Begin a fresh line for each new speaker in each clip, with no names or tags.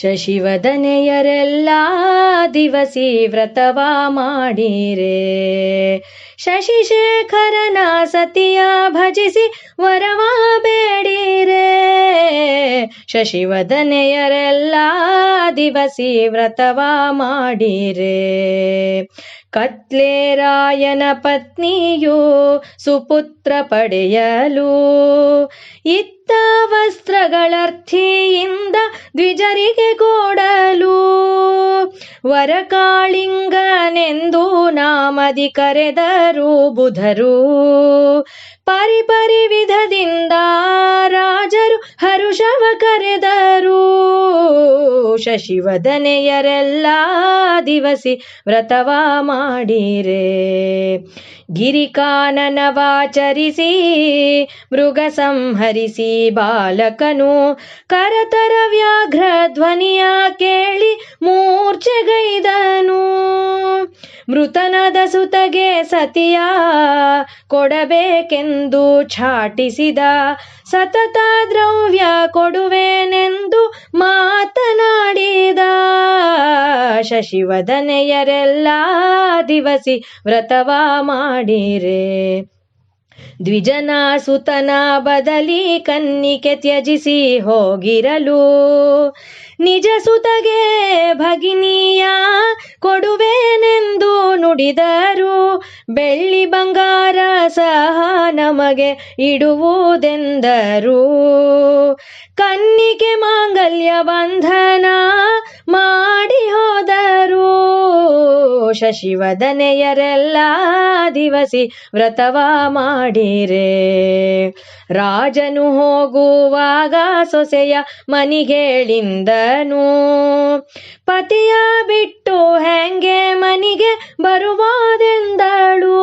ಶಶಿವದನೆಯರೆಲ್ಲ ದಿವಸಿ ವ್ರತವ ಮಾಡಿರೆ. ಶಶಿಶೇಖರನ ಸತಿಯ ಭಜಿಸಿ ವರವ ಬೇಡಿರೆ. ಶಶಿವದನೆಯರೆಲ್ಲ ದಿವಸಿ ವ್ರತವ ಮಾಡಿರೆ. ಕತ್ಲೇರಾಯನ ಪತ್ನಿಯು ಸುಪುತ್ರ ಪಡೆಯಲು ಇತ್ತ ವಸ್ತ್ರಗಳರ್ಥಿಯಿಂದ ದ್ವಿಜರಿಗೆ ಕೊಡಲು ವರಕಾಳಿಂಗನೆಂದು ನಾಮದಿ ಕರೆದರು ಬುಧರು. ಪರಿಪರಿ ವಿಧದಿಂದ ರಾಜರು ಹರುಷವ ಕರೆದರು. ಶಶಿವದನೆಯರೆಲ್ಲ ದಿವಸಿ ವ್ರತವ ಮಾಡಿರೆ. ಗಿರಿಕಾನನವಾಚರಿಸಿ, ಮೃಗ ಸಂಹರಿಸಿ ಬಾಲಕನು, ಕರತರ ವ್ಯಾಘ್ರ ಧ್ವನಿಯ ಕೇಳಿ ಮೂರ್ಛೆಗೈದನು. ಮೃತನದ ಸುತಗೆ ಸತಿಯ ಕೊಡಬೇಕೆಂದು ಛಾಟಿಸಿದ ಸತತ ದ್ರವ್ಯ ಕೊಡುವೆನೆಂದು ಶಶಿವದನೆಯರೆಲ್ಲ ದಿವಸಿ ವ್ರತವ ಮಾಡಿರೆ. ದ್ವಿಜನ ಸುತನ ಬದಲಿ ಕನ್ನಿಕೆ ತ್ಯಜಿಸಿ ಹೋಗಿರಲು. ನಿಜ ಸುತಗೆ ಭಗಿನಿಯ ಕೊಡುವೆನೆಂದು ನುಡಿದರು. ಬೆಳ್ಳಿ ಬಂಗಾರ ಸಹ ನಮಗೆ ಇಡುವುದೆಂದರು. ಕನ್ನಿಕೆ ಮಾಂಗಲ್ಯ ಬಂಧನ ಹೋದರು ಶಶಿವದನೆಯರೆಲ್ಲ ದಿವಸಿ ವ್ರತವ ಮಾಡಿರೆ. ರಾಜನು ಹೋಗುವಾಗ ಸೊಸೆಯ ಮನಿಗೇಳಿಂದನು ಪತಿಯ ಬಿಟ್ಟು ಹೆಂಗೆ ಮನಿಗೆ ಬರುವುದೆಂದಳು.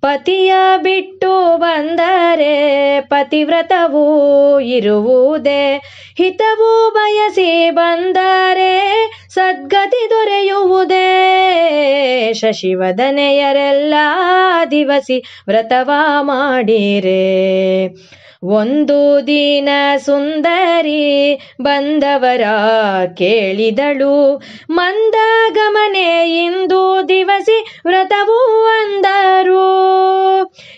ಪತಿಯ ಬಿಟ್ಟು ಬಂದರೆ ಪತಿವ್ರತವೂ ಇರುವುದೇ. ಹಿತವೂ ಬಯಸಿ ಬಂದರೆ ಸದ್ಗತಿ ದೊರೆಯುವುದೇ. ಶಶಿವದನೆಯರೆಲ್ಲ ದಿವಸಿ ವ್ರತವ ಮಾಡಿರೆ. ಒಂದು ದಿನ ಸುಂದರಿ ಬಂದವರ ಕೇಳಿದಳು. ಮಂದಗಮನೆ ಇಂದು ದಿವಸಿ ವ್ರತವು ಅಂದರು.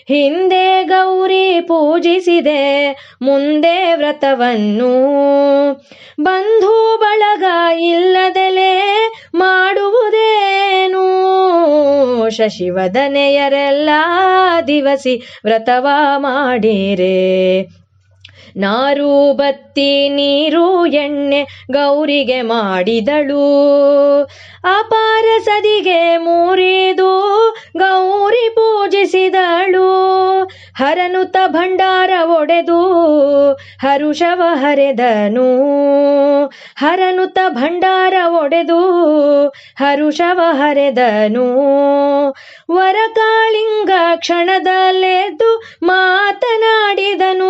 ಹಿಂದೆ ಗೌರಿ ಪೂಜಿಸಿದೆ, ಮುಂದೆ ವ್ರತವನ್ನು. ಬಂಧು ಬಳಗ ಇಲ್ಲದಲೇ ಮಾಡುವುದೇನು ಶಶಿವದನೆಯರೆಲ್ಲ ದಿವಸಿ ವ್ರತವ ಮಾಡಿರೆ. ನಾರು ಬತ್ತಿ ನೀರು ಎಣ್ಣೆ ಗೌರಿಗೆ ಮಾಡಿದಳು. ಅಪಾರ ಸದಿಗೆ ಮೂರಿದು ಗೌರಿ ಪೂಜಿಸಿದಳು. ಹರನುತ ಭಂಡಾರ ಒಡೆದು ಹರುಷವ ಹರೆದನು. ಹರನುತ ಭಂಡಾರ ಒಡೆದು ಹರುಷವ ಹರೆದನು. ವರಕಾಳಿಂಗ ಕ್ಷಣದಲ್ಲೆದ್ದು ಮಾತನಾಡಿದನು.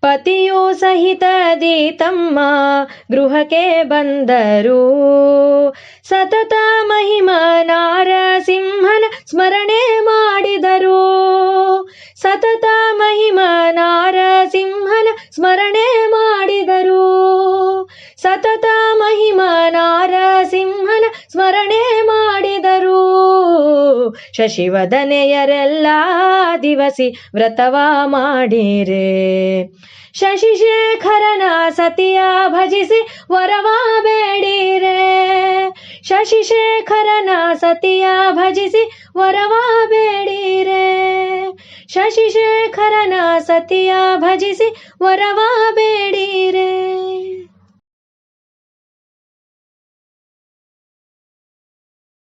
ಪತಿಯು ಸಹಿತದಿ ತಮ್ಮ ಗೃಹಕ್ಕೆ ಬಂದರು. ಸತತ ಮಹಿಮ ನಾರಸಿಂಹನ ಸ್ಮರಣೆ ಮಾಡಿದರು. ಸತತ ಮಹಿಮ ನಾರಸಿಂಹನ ಸ್ಮರಣೆ ಮಾಡಿದರು. ಸತತ ಮಹಿಮ ನಾರಸಿಂಹನ ಸ್ಮರಣೆ ಮಾಡಿದರು. ಶಶಿವದನೆಯರೆಲ್ಲ ದಿವಸಿ ವ್ರತವ ಮಾಡಿರೆ. ಶಶಿಶೇಖರನ ಸತಿಯ ಭಜಿಸಿ ವರವ ಬೇಡಿರೆ. ಶಶಿಶೇಖರನ ಸತಿಯ ಭಜಿಸಿ ವರವ ಬೇಡಿರೆ. ಶಶಿಶೇಖರನ ಸತಿಯ ಭಜಿಸಿ ವರವ ಬೇಡಿರೆ.